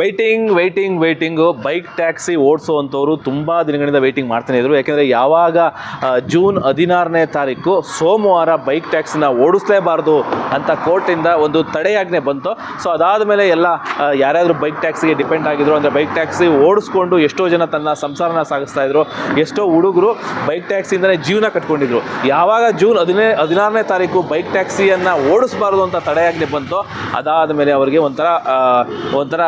Waiting waiting waiting bike taxi ಓಡಿಸುವಂಥವ್ರು ತುಂಬ ದಿನಗಳಿಂದ waiting ಮಾಡ್ತಾನೆ ಇದ್ರು. ಯಾಕೆಂದರೆ ಯಾವಾಗ ಜೂನ್ ಹದಿನಾರನೇ ತಾರೀಕು ಸೋಮವಾರ ಬೈಕ್ ಟ್ಯಾಕ್ಸಿನ ಓಡಿಸ್ಲೇಬಾರ್ದು ಅಂತ ಕೋರ್ಟಿಂದ ಒಂದು ತಡೆಯಾಜ್ಞೆ ಬಂತು. ಸೊ ಅದಾದ ಮೇಲೆ ಎಲ್ಲ ಯಾರ್ಯಾದರೂ ಬೈಕ್ ಟ್ಯಾಕ್ಸಿಗೆ ಡಿಪೆಂಡ್ ಆಗಿದ್ರು, ಅಂದರೆ ಬೈಕ್ ಟ್ಯಾಕ್ಸಿ ಓಡಿಸ್ಕೊಂಡು ಎಷ್ಟೋ ಜನ ತನ್ನ ಸಂಸಾರನ ಸಾಗಿಸ್ತಾ ಇದ್ರು, ಎಷ್ಟೋ ಹುಡುಗರು ಬೈಕ್ ಟ್ಯಾಕ್ಸಿಯಿಂದಲೇ ಜೀವನ ಕಟ್ಕೊಂಡಿದ್ರು. ಯಾವಾಗ ಜೂನ್ ಹದಿನೇ, ಹದಿನಾರನೇ ತಾರೀಕು ಬೈಕ್ ಟ್ಯಾಕ್ಸಿಯನ್ನು ಓಡಿಸಬಾರ್ದು ಅಂತ ತಡೆಯಾಜ್ಞೆ ಬಂತು ಅದಾದ ಮೇಲೆ ಅವರಿಗೆ ಒಂಥರ ಒಂಥರ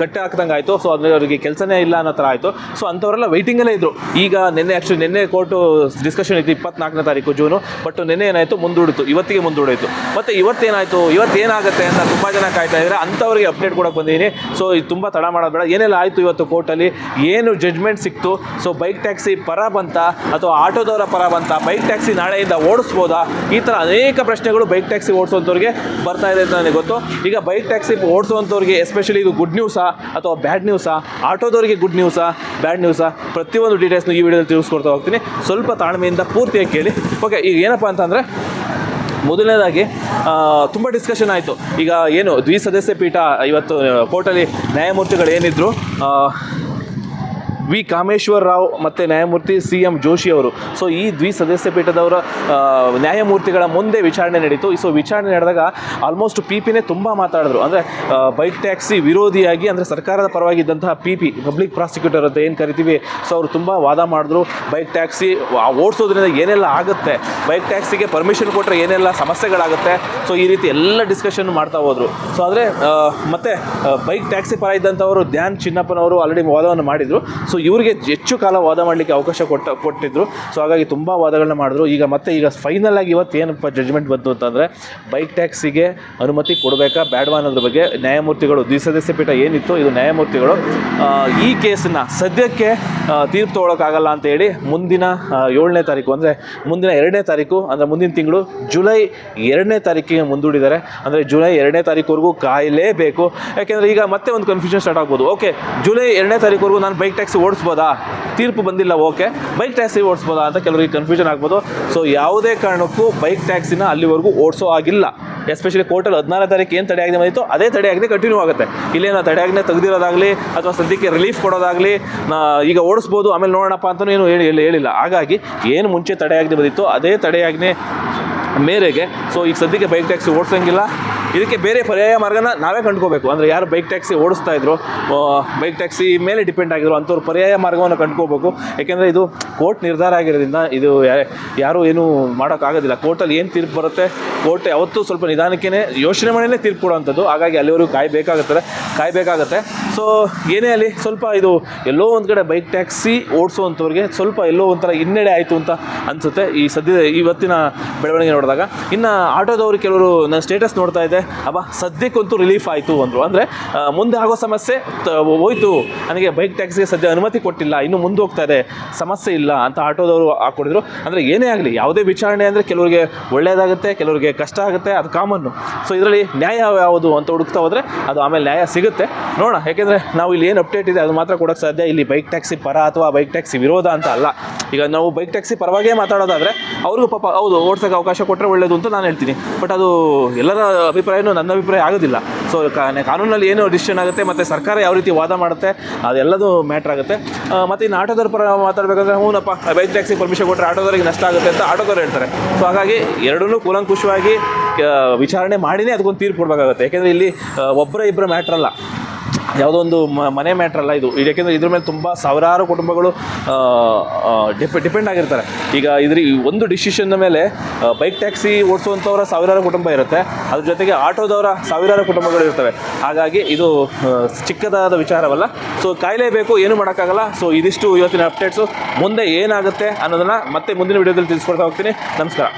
ಕಟ್ಟೆ ಹಾಕ್ದಂಗೆ ಆಯಿತು ಸೊ ಅಂದರೆ ಅವರಿಗೆ ಕೆಲಸನೇ ಇಲ್ಲ ಅನ್ನೋ ಥರ ಆಯಿತು. ಸೊ ಅಂಥವರೆಲ್ಲ ವೆಯ್ಟಿಂಗಲ್ಲೇ ಇದ್ದರು ಈಗ ನಿನ್ನೆ ಆ್ಯಕ್ಚುಲಿ ನಿನ್ನೆ ಕೋರ್ಟು ಡಿಸ್ಕಷನ್ ಇತ್ತು ಇಪ್ಪತ್ನಾಲ್ಕನೇ ತಾರೀಕು ಜೂನು ಬಟ್ ನಿನ್ನೆ ಏನಾಯಿತು? ಮುಂದೂಡಿತು. ಇವತ್ತಿಗೆ ಮುಂದೂಡಿತು ಮತ್ತು ಇವತ್ತೇನಾಯಿತು ಇವತ್ತೇನಾಗುತ್ತೆ ಅಂತ ತುಂಬ ಜನ ಕಾಯ್ತಾ ಇದ್ದಾರೆ ಅಂಥವ್ರಿಗೆ ಅಪ್ಡೇಟ್ ಕೊಡೋಕೆ ಬಂದಿದ್ದೀನಿ ಸೊ ಇದು ತುಂಬ ತಡ ಮಾಡೋದು ಬೇಡ. ಏನೆಲ್ಲ ಆಯಿತು ಇವತ್ತು ಕೋರ್ಟಲ್ಲಿ ಏನು ಜಡ್ಜ್ಮೆಂಟ್ ಸಿಕ್ತು? ಸೊ ಬೈಕ್ ಟ್ಯಾಕ್ಸಿ ಪರ ಬಂತ ಅಥವಾ ಆಟೋದವರ ಪರ ಬಂತ? ಬೈಕ್ ಟ್ಯಾಕ್ಸಿ ನಾಳೆಯಿಂದ ಓಡಿಸ್ಬೋದಾ? ಈ ಥರ ಅನೇಕ ಪ್ರಶ್ನೆಗಳು ಬೈಕ್ ಟ್ಯಾಕ್ಸಿ ಓಡಿಸುವಂಥವ್ರಿಗೆ ಬರ್ತಾ ಇದೆ ಅಂತ ನನಗೆ ಗೊತ್ತು. ಈಗ ಬೈಕ್ ಟ್ಯಾಕ್ಸಿ ಓಡಿಸುವಂಥವ್ರಿಗೆ ಎಸ್ಪೆಷಲಿ ಇದು ಗುಡ್ ನ್ಯೂಸಾ ಅಥವಾ ಬ್ಯಾಡ್ ನ್ಯೂಸಾ ಆಟೋದವರಿಗೆ ಗುಡ್ ನ್ಯೂಸಾ ಬ್ಯಾಡ್ ನ್ಯೂಸಾ ಪ್ರತಿಯೊಂದು ಡೀಟೇಲ್ಸ್ನ ಈ ವಿಡಿಯೋದಲ್ಲಿ ತಿಳಿಸ್ಕೊಡ್ತಾ ಹೋಗ್ತೀನಿ. ಸ್ವಲ್ಪ ತಾಳ್ಮೆಯಿಂದ ಪೂರ್ತಿಯಾಗಿ ಕೇಳಿ. ಓಕೆ ಈಗ ಏನಪ್ಪ ಅಂತಂದರೆ, ಮೊದಲನೇದಾಗಿ ತುಂಬ ಡಿಸ್ಕಷನ್ ಆಯಿತು. ಈಗ ಏನು ದ್ವಿಸದಸ್ಯ ಪೀಠ, ಇವತ್ತು ಕೋರ್ಟಲ್ಲಿ ನ್ಯಾಯಮೂರ್ತಿಗಳು ಏನಿದ್ರು ವಿ ಕಾಮೇಶ್ವರ್ ರಾವ್ ಮತ್ತು ನ್ಯಾಯಮೂರ್ತಿ ಸಿ ಎಂ ಜೋಶಿ ಅವರು. ಸೊ ಈ ದ್ವಿಸದಸ್ಯ ಪೀಠದವರ ನ್ಯಾಯಮೂರ್ತಿಗಳ ಮುಂದೆ ವಿಚಾರಣೆ ನಡೀತು. ಸೊ ವಿಚಾರಣೆ ನಡೆದಾಗ ಆಲ್ಮೋಸ್ಟ್ ಪಿ ಪಿನೇ ತುಂಬ ಮಾತಾಡಿದ್ರು. ಅಂದರೆ ಬೈಕ್ ಟ್ಯಾಕ್ಸಿ ವಿರೋಧಿಯಾಗಿ, ಅಂದರೆ ಸರ್ಕಾರದ ಪರವಾಗಿದ್ದಂತಹ ಪಿ ಪಿ ಪಬ್ಲಿಕ್ ಪ್ರಾಸಿಕ್ಯೂಟರ್ ಅಂತ ಏನು ಕರಿತೀವಿ? ಸೊ ಅವರು ತುಂಬ ವಾದ ಮಾಡಿದ್ರು. ಬೈಕ್ ಟ್ಯಾಕ್ಸಿ ಓಡಿಸೋದ್ರಿಂದ ಏನೆಲ್ಲ ಆಗುತ್ತೆ? ಬೈಕ್ ಟ್ಯಾಕ್ಸಿಗೆ ಪರ್ಮಿಷನ್ ಕೊಟ್ಟರೆ ಏನೆಲ್ಲ ಸಮಸ್ಯೆಗಳಾಗುತ್ತೆ? ಸೊ ಈ ರೀತಿ ಎಲ್ಲ ಡಿಸ್ಕಷನ್ ಮಾಡ್ತಾ ಹೋದರು. ಸೊ ಆದರೆ ಮತ್ತು ಬೈಕ್ ಟ್ಯಾಕ್ಸಿ ಪರ ಇದ್ದಂಥವರು ಧ್ಯಾನ್ ಚಿನ್ನಪ್ಪನವರು ಆಲ್ರೆಡಿ ವಾದವನ್ನು ಮಾಡಿದರು. ಸೊ ಇವರಿಗೆ ಹೆಚ್ಚು ಕಾಲ ವಾದ ಮಾಡಲಿಕ್ಕೆ ಅವಕಾಶ ಕೊಟ್ಟ, ಕೊಟ್ಟಿದ್ರು. ಸೊ ಹಾಗಾಗಿ ತುಂಬ ವಾದಗಳನ್ನ ಮಾಡಿದ್ರು. ಈಗ ಮತ್ತೆ ಈಗ ಫೈನಲ್ ಆಗಿ ಇವತ್ತು ಏನಪ್ಪ ಜಡ್ಜ್ಮೆಂಟ್ ಬಂತು ಅಂತಂದರೆ ಬೈಕ್ ಟ್ಯಾಕ್ಸಿಗೆ ಅನುಮತಿ ಕೊಡಬೇಕಾ ಬೇಡವಾ ಅನ್ನೋದ್ರ ಬಗ್ಗೆ ನ್ಯಾಯಮೂರ್ತಿಗಳು ದ್ವಿಸದಸ್ಯ ಪೀಠ ಏನಿತ್ತು ಇದು ನ್ಯಾಯಮೂರ್ತಿಗಳು ಈ ಕೇಸನ್ನು ಸದ್ಯಕ್ಕೆ ತೀರ್ಪು ತೊಗೊಳಕ್ಕಾಗಲ್ಲ ಅಂತ ಹೇಳಿ ಮುಂದಿನ ಏಳನೇ ತಾರೀಕು ಅಂದರೆ ಮುಂದಿನ ಎರಡನೇ ತಾರೀಕು ಅಂದರೆ ಮುಂದಿನ ತಿಂಗಳು ಜುಲೈ ಎರಡನೇ ತಾರೀಕಿಗೆ ಮುಂದೂಡಿದ್ದಾರೆ. ಅಂದರೆ ಜುಲೈ ಎರಡನೇ ತಾರೀಕುವರೆಗೂ ಕಾಯಲೇಬೇಕು. ಯಾಕೆಂದರೆ ಈಗ ಮತ್ತೆ ಒಂದು ಕನ್ಫ್ಯೂಷನ್ ಸ್ಟಾರ್ಟ್ ಆಗ್ಬೋದು. ಓಕೆ ಜುಲೈ ಎರಡನೇ ತಾರೀಕುವರೆಗೂ ನಾನು ಬೈಕ್ ಟ್ಯಾಕ್ಸಿ ಓಡಿಸ್ಬೋದಾ? ತೀರ್ಪು ಬಂದಿಲ್ಲ, ಓಕೆ. ಬೈಕ್ ಟ್ಯಾಕ್ಸಿ ಓಡಿಸ್ಬೋದಾ ಅಂತ ಕೆಲವರಿಗೆ ಕನ್ಫ್ಯೂಷನ್ ಆಗ್ಬೋದು. ಸೊ ಯಾವುದೇ ಕಾರಣಕ್ಕೂ ಬೈಕ್ ಟ್ಯಾಕ್ಸಿನ ಅಲ್ಲಿವರೆಗೂ ಓಡಿಸೋ ಆಗಿಲ್ಲ. ಎಸ್ಪೆಷಲಿ ಕೋರ್ಟಲ್ಲಿ ಹದಿನಾರನೇ ತಾರೀಕು ಏನು ತಡೆ ಆಗಿದೆ ಬಂದಿತ್ತು, ಅದೇ ತಡೆ ಆಗಿದೆ ಕಂಟಿನ್ಯೂ ಆಗುತ್ತೆ. ಇಲ್ಲೇನೋ ತಡೆ ಆಗಿದೆ ತೆಗೆದಿರೋದಾಗಲಿ, ಅಥವಾ ಸದ್ಯಕ್ಕೆ ರಿಲೀಫ್ ಕೊಡೋದಾಗಲಿ ಈಗ ಓಡಿಸ್ಬೋದು, ಆಮೇಲೆ ನೋಡೋಣಪ್ಪ ಅಂತಲೂ ಏನು ಹೇಳಿ, ಹೇಳಿ- ಹೇಳಿಲ್ಲ. ಹಾಗಾಗಿ, ಏನು ಮುಂಚೆ ತಡೆ ಆಗಿದೆ ಬಂದಿತ್ತು, ಅದೇ ತಡೆಯಾಗ್ನೆ ಮೇರೆಗೆ ಸೊ ಈಗ ಸದ್ಯಕ್ಕೆ ಬೈಕ್ ಟ್ಯಾಕ್ಸಿ ಓಡಿಸೋಂಗಿಲ್ಲ. ಇದಕ್ಕೆ ಬೇರೆ ಪರ್ಯಾಯ ಮಾರ್ಗನ ನಾವೇ ಕಂಡ್ಕೋಬೇಕು. ಅಂದರೆ ಯಾರು ಬೈಕ್ ಟ್ಯಾಕ್ಸಿ ಓಡಿಸ್ತಾ ಇದ್ರು ಬೈಕ್ ಟ್ಯಾಕ್ಸಿ ಮೇಲೆ ಡಿಪೆಂಡ್ ಆಗಿದ್ರು, ಅಂಥವ್ರು ಪರ್ಯಾಯ ಮಾರ್ಗವನ್ನು ಕಂಡ್ಕೋಬೇಕು. ಯಾಕೆಂದರೆ ಇದು ಕೋರ್ಟ್ ನಿರ್ಧಾರ ಆಗಿರೋದ್ರಿಂದ ಇದು ಯಾರೂ ಏನು ಮಾಡೋಕ್ಕಾಗೋದಿಲ್ಲ. ಕೋರ್ಟಲ್ಲಿ ಏನು ತೀರ್ಪು ಬರುತ್ತೆ ಕೋರ್ಟ್ ಯಾವತ್ತೂ ಸ್ವಲ್ಪ ನಿಧಾನಕ್ಕೇ ಯೋಚನೆ ಮಾಡಿನೇ ತೀರ್ಪು ಕೊಡುವಂಥದ್ದು. ಹಾಗಾಗಿ ಅಲ್ಲಿವರೆಗೂ ಕಾಯಬೇಕಾಗುತ್ತದೆ ಕಾಯಬೇಕಾಗತ್ತೆ ಸೊ ಏನೇ ಅಲ್ಲಿ ಸ್ವಲ್ಪ ಇದು ಎಲ್ಲೋ ಒಂದು ಕಡೆ ಬೈಕ್ ಟ್ಯಾಕ್ಸಿ ಓಡಿಸುವಂಥವ್ರಿಗೆ ಸ್ವಲ್ಪ ಎಲ್ಲೋ ಒಂಥರ ಹಿನ್ನಡೆ ಆಯಿತು ಅಂತ ಅನಿಸುತ್ತೆ. ಈ ಸದ್ಯದ ಇವತ್ತಿನ ಬೆಳವಣಿಗೆ ನೋಡಿದಾಗ. ಇನ್ನು ಆಟೋದವರು ಕೆಲವರು ನನ್ನ ಸ್ಟೇಟಸ್ ನೋಡ್ತಾ ಇದ್ದೆ ಅಬ್ಬಾ, ಸದ್ಯಕ್ಕಂತೂ ರಿಲೀಫ್ ಆಯಿತು ಅಂದರು. ಅಂದರೆ ಮುಂದೆ ಆಗೋ ಸಮಸ್ಯೆ ಹೋಯ್ತು. ನನಗೆ ಬೈಕ್ ಟ್ಯಾಕ್ಸಿಗೆ ಸದ್ಯ ಅನುಮತಿ ಕೊಟ್ಟಿಲ್ಲ. ಇನ್ನು ಮುಂದೆ ಹೋಗ್ತಾ ಇದೆ ಸಮಸ್ಯೆ ಇಲ್ಲ ಅಂತ ಆಟೋದವರು ಹಾಕ್ಕೊಡಿದ್ರು ಅಂದರೆ ಏನೇ ಆಗಲಿ, ಯಾವುದೇ ವಿಚಾರಣೆ ಅಂದರೆ ಕೆಲವರಿಗೆ ಒಳ್ಳೆಯದಾಗುತ್ತೆ ಕೆಲವರಿಗೆ ಕಷ್ಟ ಆಗುತ್ತೆ. ಅದು ಕಾಮನ್ನು ಸೊ ಇದರಲ್ಲಿ ನ್ಯಾಯ ಯಾವುದು ಅಂತ ಹುಡುಕ್ತಾ ಹೋದರೆ, ಅದು ಆಮೇಲೆ ನ್ಯಾಯ ಸಿಗುತ್ತೆ. ನೋಡೋಣ. ಯಾಕೆಂದರೆ ನಾವು ಇಲ್ಲಿ ಏನು ಅಪ್ಡೇಟ್ ಇದೆ, ಅದು ಮಾತ್ರ ಕೊಡೋಕ್ಕೆ ಸಾಧ್ಯ. ಇಲ್ಲಿ ಬೈಕ್ ಟ್ಯಾಕ್ಸಿ ಪರ ಅಥವಾ ಬೈಕ್ ಟ್ಯಾಕ್ಸಿ ವಿರೋಧ ಅಂತ ಅಲ್ಲ. ಈಗ ನಾವು ಬೈಕ್ ಟ್ಯಾಕ್ಸಿ ಪರವಾಗೇ ಮಾತಾಡೋದಾದರೆ ಅವ್ರಿಗೂ ಪಾಪ ಹೌದು ಓಡ್ಸೋಕ್ಕೆ ಅವಕಾಶ ಕೊಟ್ಟರೆ ಒಳ್ಳೆಯದು ಅಂತ ನಾನು ಹೇಳ್ತೀನಿ. ಬಟ್ ಅದು ಎಲ್ಲರ ಅಭಿಪ್ರಾಯನೂ ನನ್ನ ಅಭಿಪ್ರಾಯ ಆಗೋದಿಲ್ಲ. ಸೊ ಕಾನೂನಲ್ಲಿ ಏನು ಡಿಸಿಷನ್ ಆಗುತ್ತೆ ಮತ್ತು ಸರ್ಕಾರ ಯಾವ ರೀತಿ ವಾದ ಮಾಡುತ್ತೆ, ಅದೆಲ್ಲದೂ ಮ್ಯಾಟ್ರ್ ಆಗುತ್ತೆ. ಮತ್ತು ಇನ್ನು ಆಟೋದವ್ರ ಪರ ಮಾತಾಡಬೇಕಂದ್ರೆ ಹ್ಞೂನಪ್ಪ ಬೈಕ್ ಟ್ಯಾಕ್ಸಿ ಪರ್ಮಿಷನ್ ಕೊಟ್ಟರೆ ಆಟೋದವ್ರಿಗೆ ನಷ್ಟ ಆಗುತ್ತೆ ಅಂತ ಆಟೋದವ್ರು ಹೇಳ್ತಾರೆ. ಸೊ ಹಾಗಾಗಿ ಎರಡನ್ನೂ ಕೂಲಂಕುಷವಾಗಿ ವಿಚಾರಣೆ ಮಾಡಿನೇ ಅದಕ್ಕೊಂದು ತೀರ್ಪು ಕೊಡಬೇಕಾಗುತ್ತೆ. ಯಾಕೆಂದರೆ ಇಲ್ಲಿ ಒಬ್ಬರೇ ಇಬ್ಬರ ಮ್ಯಾಟ್ರ್ ಅಲ್ಲ. ಯಾವುದೋ ಒಂದು ಮನೆ ಮ್ಯಾಟ್ರ್ ಅಲ್ಲ ಇದು. ಯಾಕೆಂದರೆ ಇದ್ರ ಮೇಲೆ ತುಂಬ ಸಾವಿರಾರು ಕುಟುಂಬಗಳು ಡಿಪ್ ಡಿಪೆಂಡ್ ಆಗಿರ್ತಾರೆ. ಈಗ ಇದ್ರ, ಒಂದು ಡಿಸಿಷನ್ನ ಮೇಲೆ ಬೈಕ್ ಟ್ಯಾಕ್ಸಿ ಓಡಿಸುವಂಥವ್ರ ಸಾವಿರಾರು ಕುಟುಂಬ ಇರುತ್ತೆ. ಅದ್ರ ಜೊತೆಗೆ ಆಟೋದವರ ಸಾವಿರಾರು ಕುಟುಂಬಗಳು ಇರ್ತವೆ. ಹಾಗಾಗಿ ಇದು ಚಿಕ್ಕದಾದ ವಿಚಾರವಲ್ಲ. ಸೊ ಕಾಯಲೇಬೇಕು, ಏನು ಮಾಡೋಕ್ಕಾಗಲ್ಲ. ಸೊ ಇದಿಷ್ಟು ಇವತ್ತಿನ ಅಪ್ಡೇಟ್ಸು ಮುಂದೆ ಏನಾಗುತ್ತೆ ಅನ್ನೋದನ್ನು ಮತ್ತೆ ಮುಂದಿನ ವಿಡಿಯೋದಲ್ಲಿ ತಿಳಿಸ್ಕೊಡ್ತಾ ಹೋಗ್ತೀನಿ. ನಮಸ್ಕಾರ.